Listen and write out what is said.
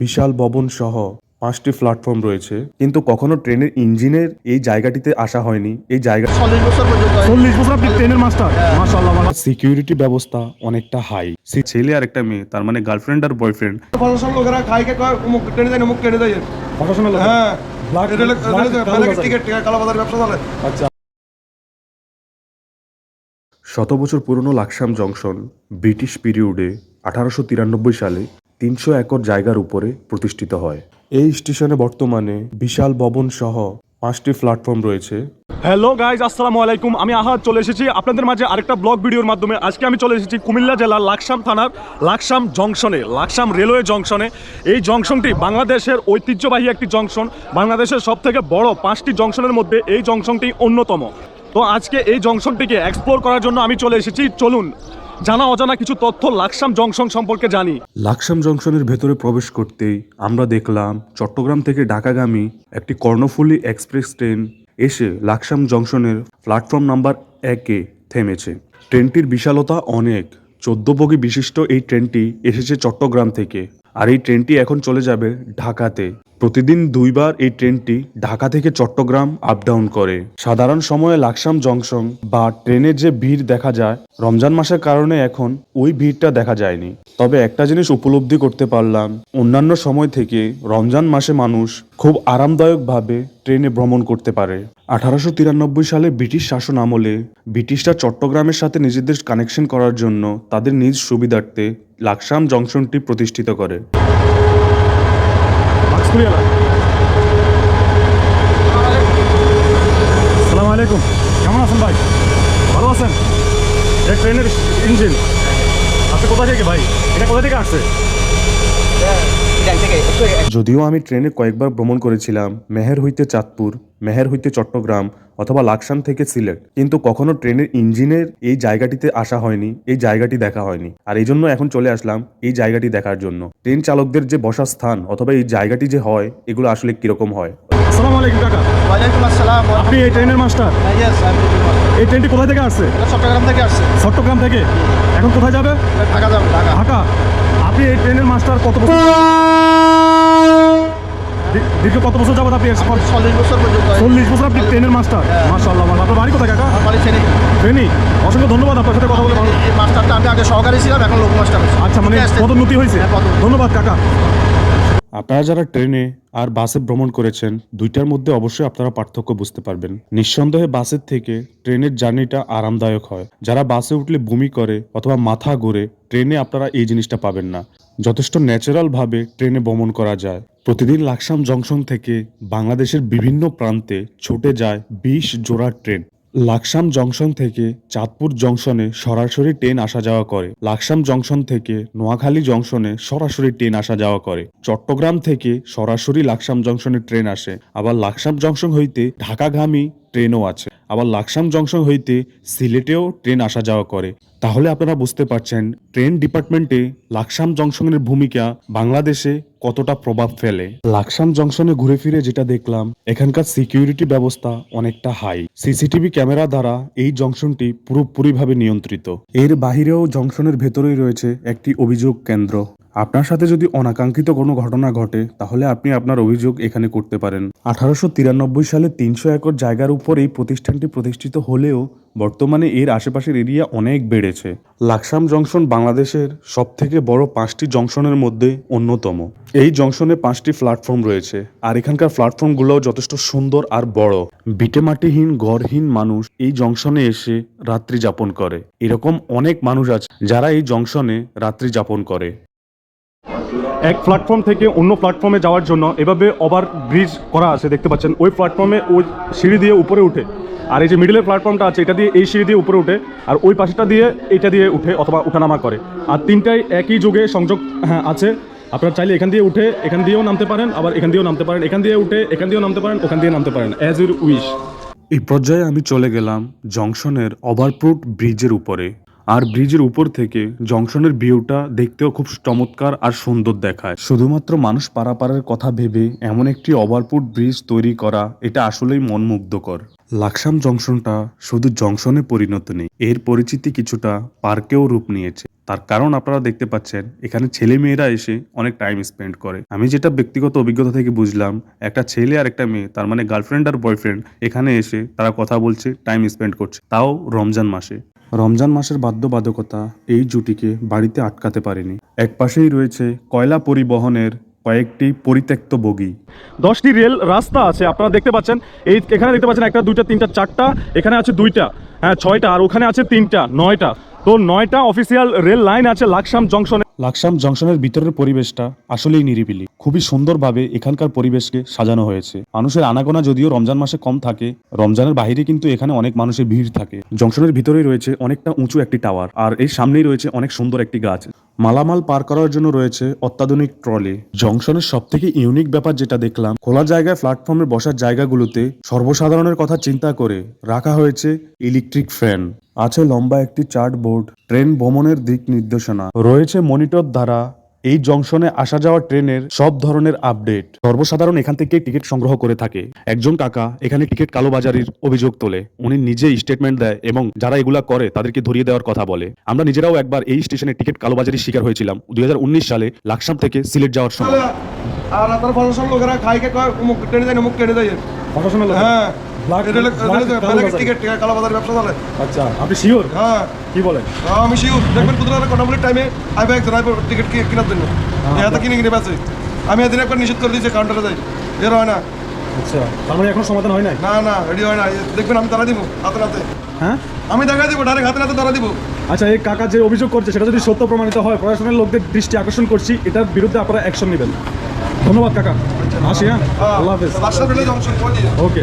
বিশাল ভবন সহ পাঁচটি প্ল্যাটফর্ম রয়েছে। কিন্তু কখনো ট্রেনের ইঞ্জিনের এই জায়গাটিতে আসা হয়নি। এই জায়গা চল্লিশ বছর আপনি ট্রেনের মাস্টার মাশাআল্লাহ। সিকিউরিটি ব্যবস্থা অনেকটা হাই সে ছেলে আর একটা মেয়ে তার মানে গার্লফ্রেন্ড আর বয়ফ্রেন্ড প্রশাসন লোকেরা খাই কে কয় অমুক ট্রেনে যায় অমুক ট্রেনে যায়। প্রশাসনের হ্যাঁ। টিকিট ব্যবসা চলে। আচ্ছা। শত বছর পুরনো লাকসাম জংশন ব্রিটিশ পিরিয়ডে আঠারোশো তিরানব্বই সালে তিনশো একর জায়গার উপরে প্রতিষ্ঠিত হয়। এই স্টেশনে বর্তমানে বিশাল ভবন সহ পাঁচটি প্ল্যাটফর্ম রয়েছে। হ্যালো গাইজ আসসালামু আলাইকুম। আমি আহাদ চলে এসেছি। আপনাদের মাঝে আরেকটা ব্লগ ভিডিওর মাধ্যমে। আজকে আমি চলে এসেছি কুমিল্লা জেলার লাকসাম থানার লাকসাম জংশনে, লাকসাম রেলওয়ে জংশনে। এই জংশনটি বাংলাদেশের ঐতিহ্যবাহী একটি জংশন। বাংলাদেশের সব থেকে বড় পাঁচটি জংশনের মধ্যে এই জংশনটি অন্যতম। তো আজকে এই জংশনটিকে এক্সপ্লোর করার জন্য আমি চলে এসেছি। চলুন জানা অজানা কিছু তথ্য লাকসাম জংশন সম্পর্কে জানি। লাকসাম জংশনের ভেতরে প্রবেশ করতেই আমরা দেখলাম চট্টগ্রাম থেকে ঢাকাগামী একটি কর্ণফুলি এক্সপ্রেস ট্রেন এসে লাকসাম জংশনের প্ল্যাটফর্ম নাম্বার একে থেমেছে। ট্রেনটির বিশালতা অনেক। চোদ্দ বগি বিশিষ্ট এই ট্রেনটি এসেছে চট্টগ্রাম থেকে। আর এই ট্রেনটি এখন চলে যাবে ঢাকাতে। প্রতিদিন দুইবার এই ট্রেনটি ঢাকা থেকে চট্টগ্রাম আপ ডাউন করে। সাধারণ সময়ে লাকসাম জংশন বা ট্রেনের যে ভিড় দেখা যায়, রমজান মাসের কারণে এখন ওই ভিড়টা দেখা যায়নি। তবে একটা জিনিস উপলব্ধি করতে পারলাম। অন্যান্য সময় থেকে রমজান মাসে মানুষ খুব আরামদায়কভাবে ট্রেনে ভ্রমণ করতে পারে। আঠারোশো তিরানব্বই সালে ব্রিটিশ শাসন আমলে ব্রিটিশরা চট্টগ্রামের সাথে নিজেদের কানেকশন করার জন্য তাদের নিজ সুবিধার্থে লাকসাম জংশনটি প্রতিষ্ঠিত করে। কেমন আছেন ভাই? ভালো আছেন? ট্রেনের ইঞ্জিন? যদিও আমি ট্রেনে কয়েকবার ভ্রমণ করেছিলাম, মেহের হইতে চাঁদপুর, মেহের হইতে চট্টগ্রাম অথবা লাকসাম থেকে সিলেট, কিন্তু কখনো ট্রেনের ইঞ্জিনের এই জায়গাটিতে আসা হয়নি, এই জায়গাটি দেখা হয়নি। আর এই জন্য এখন চলে আসলাম এই জায়গাটি দেখার জন্য। ট্রেন চালকদের যে বসার স্থান অথবা এই জায়গাটি যে হয়, এগুলো আসলে কীরকম হয়? আসসালামু আলাইকুম কাকা। ওয়ালাইকুম আসসালাম। আপনি এই ট্রেনের মাস্টার এই ট্রেনটি কোথা থেকে আসছে? চট্টগ্রাম থেকে আসছি। চট্টগ্রাম থেকে? এখন কোথায় যাবে? ঢাকা যাব ঢাকা। ঢাকা। আপনি এই ট্রেনের মাস্টার কত বছর দীর্ঘ কত বছর যাবত আপনি? চল্লিশ বছর চল্লিশ বছর আপনি ট্রেনের মাস্টার মাশাআল্লাহ। আপনার বাড়ি কোথায় কাকা? বাড়ি ট্রেনে ট্রেনই অসংখ্য ধন্যবাদ আপনার সাথে কথা বলে এই মাস্টারটা আমি আগে সহকারী ছিলাম এখন লোক মাস্টার আচ্ছা মানে আছে? পদোন্নতি হয়েছে। হ্যাঁ, ধন্যবাদ কাকা। আপনারা যারা ট্রেনে আর বাসে ভ্রমণ করেছেন, দুইটার মধ্যে অবশ্যই আপনারা পার্থক্য বুঝতে পারবেন। নিঃসন্দেহে বাসের থেকে ট্রেনের জার্নিটা আরামদায়ক হয়। যারা বাসে উঠলে বমি করে অথবা মাথা ঘোরে, ট্রেনে আপনারা এই জিনিসটা পাবেন না। যথেষ্ট ন্যাচারালভাবে ট্রেনে ভ্রমণ করা যায়। প্রতিদিন লাকসাম জংশন থেকে বাংলাদেশের বিভিন্ন প্রান্তে ছুটে যায় বিশ জোড়া ট্রেন। লাকসাম জংশন থেকে চাঁদপুর জংশনে সরাসরি ট্রেন আসা যাওয়া করে। লাকসাম জংশন থেকে নোয়াখালী জংশনে সরাসরি ট্রেন আসা যাওয়া করে। চট্টগ্রাম থেকে সরাসরি লাকসাম জংশনে ট্রেন আসে। আবার লাকসাম জংশন হইতে ঢাকাগামী ট্রেনও আছে। আবার লাকসাম জংশন হইতে সিলেটেও ট্রেন আসা যাওয়া করে। তাহলে আপনারা বুঝতে পারছেন, ট্রেন ডিপার্টমেন্টে লাকসাম জংশনের ভূমিকা বাংলাদেশে কতটা প্রভাব ফেলে। লাকসাম জংশনে ঘুরে ফিরে যেটা দেখলাম, এখানকার সিকিউরিটি ব্যবস্থা অনেকটা হাই। সিসিটিভি ক্যামেরা দ্বারা এই জংশনটি পুরোপুরিভাবে নিয়ন্ত্রিত। এর বাহিরেও জংশনের ভেতরেই রয়েছে একটি অভিযোগ কেন্দ্র। আপনার সাথে যদি অনাকাঙ্ক্ষিত কোনো ঘটনা ঘটে, তাহলে আপনি আপনার অভিযোগ এখানে করতে পারেন। আঠারোশো তিরানব্বই সালে তিনশো একর জায়গার উপর এই প্রতিষ্ঠানটি প্রতিষ্ঠিত হলেও বর্তমানে এর আশেপাশের এরিয়া অনেক বেড়েছে। লাকসাম জংশন বাংলাদেশের সব থেকে বড় পাঁচটি জংশনের মধ্যে অন্যতম। এই জংশনে পাঁচটি প্ল্যাটফর্ম রয়েছে, আর এখানকার প্ল্যাটফর্মগুলোও যথেষ্ট সুন্দর আর বড়। বিটেমাটিহীন গড়হীন মানুষ এই জংশনে এসে রাত্রি যাপন করে। এরকম অনেক মানুষ আছে যারা এই জংশনে রাত্রি যাপন করে। এক প্ল্যাটফর্ম থেকে অন্য প্ল্যাটফর্মে যাওয়ার জন্য এভাবে ওভার ব্রিজ করা আছে দেখতে পাচ্ছেন। ওই প্ল্যাটফর্মে ওই সিঁড়ি দিয়ে উপরে উঠে আর এই যে মিডিলের প্ল্যাটফর্মটা আছে এটা দিয়ে এই সিঁড়ি দিয়ে উপরে উঠে আর ওই পাশেটা দিয়ে এটা দিয়ে উঠে অথবা উঠানামা করে। আর তিনটাই একই যুগে সংযোগ হ্যাঁ, আছে। আপনারা চাইলে এখান দিয়ে উঠে এখান দিয়েও নামতে পারেন আবার এখান দিয়েও নামতে পারেন এখান দিয়ে উঠে এখান দিয়েও নামতে পারেন ওখান দিয়ে নামতে পারেন অ্যাজ ইউর উইশ এই পর্যায়ে আমি চলে গেলাম জংশনের ওভারপ্রুট ব্রিজের উপরে। আর ব্রিজের উপর থেকে জংশনের ভিউটা দেখতেও খুব চমৎকার আর সুন্দর দেখায়। শুধুমাত্র মানুষ পারাপারের কথা ভেবে এমন একটি ওভারপুট ব্রিজ তৈরি করা এটা আসলেই মনমুগ্ধকর। লাকসাম জংশনটা শুধু জংশনে পরিণত নেই, এর পরিচিতি কিছুটা পার্কেও রূপ নিয়েছে। তার কারণ আপনারা দেখতে পাচ্ছেন, এখানে ছেলে মেয়েরা এসে অনেক টাইম স্পেন্ড করে। আমি যেটা ব্যক্তিগত অভিজ্ঞতা থেকে বুঝলাম, একটা ছেলে আর একটা মেয়ে, তার মানে গার্লফ্রেন্ড আর বয়ফ্রেন্ড এখানে এসে তারা কথা বলছে টাইম স্পেন্ড করছে। তাও রমজান মাসে। রমজান মাসের বাধ্যবাধকতা এই জুটিকে বাড়িতে আটকাতে পারেনি। একপাশেই রয়েছে কয়লা পরিবহনের কয়েকটি পরিত্যক্ত বগি। দশটি রেল রাস্তা আছে, আপনারা দেখতে পাচ্ছেন। এই এখানে দেখতে পাচ্ছেন একটা, দুইটা, তিনটা, চারটা, এখানে আছে দুইটা হ্যাঁ ছয়টা, আর ওখানে আছে তিনটা, নয়টা। তো নয়টা অফিসিয়াল রেল লাইন আছে লাকসাম জংশনে লাকসাম জংশনের ভিতরের পরিবেশটা আসলেই নিরিবিলি। খুবই সুন্দরভাবে এখানকার পরিবেশকে সাজানো হয়েছে। মানুষের আনাগোনা যদিও রমজান মাসে কম থাকে, রমজানের বাহিরে কিন্তু এখানে অনেক মানুষের ভিড় থাকে। জংশনের ভিতরেই রয়েছে অনেকটা উঁচু একটি টাওয়ার, আর এর সামনেই রয়েছে অনেক সুন্দর একটি গাছ। মালামাল পার করার জন্য রয়েছে অত্যাধুনিক ট্রলি। জংশনের সব থেকে ইউনিক ব্যাপার যেটা দেখলাম, খোলা জায়গায় প্ল্যাটফর্মে বসার জায়গাগুলোতে সর্বসাধারণের কথা চিন্তা করে রাখা হয়েছে ইলেকট্রিক ফ্যান আছে লম্বা একটি চার্ট বোর্ড ট্রেন ভ্রমণের দিক নির্দেশনা। রয়েছে মনিটর দ্বারা এই জংশনে আসা যাওয়া ট্রেনের সব ধরনের আপডেট। সর্বসাধারণ এখান থেকে টিকিট সংগ্রহ করে থাকে। একজন কাকা এখানে টিকিট কালোবাজারির অভিযোগ তোলে। উনি নিজে স্টেটমেন্ট দেয় এবং যারা এগুলা করে তাদেরকে ধরিয়ে দেওয়ার কথা বলে। আমরা নিজেরাও একবার এই স্টেশনে টিকিট কালোবাজারির শিকার হয়েছিলাম। দুই হাজার উনিশ সালে লাকসাম থেকে সিলেট যাওয়ার সময়। আর প্রশাসন লোকেরা খাই কে কয় অমুক ট্রেনে যায় অমুক ট্রেনে যায় হ্যাঁ। কালোবাজার। ব্যবসা চলে। আচ্ছা আপনি শিওর হ্যাঁ। কি বলেন? হ্যাঁ, আমি শিওর দেখবেন কোথাও কটামুলির টাইমে আইবে একজন আইবে টিকিট কেনার জন্য। এত কিনে কিনে বেছে আমি এদিন একবার নিষেধ করে দিয়েছি কাউন্টারে যাই। এর হয় না। আচ্ছা তার মানে এখনও সমাধান হয় নাই? না না রেডি হয় না দেখবেন আমি তারা দিব হাতে হাতে হ্যাঁ? আমি দেখা দিব ডাইরেক্ট হাতে হাতে তারা দিব। আচ্ছা এই কাকা যে অভিযোগ করছে সেটা যদি সত্য প্রমাণিত হয় প্রশাসনের লোকদের দৃষ্টি আকর্ষণ করছি এটার বিরুদ্ধে আপনারা অ্যাকশন নেবেন। ধন্যবাদ কাকা। আসি হ্যাঁ? আল্লাহ হাফেজ। ওকে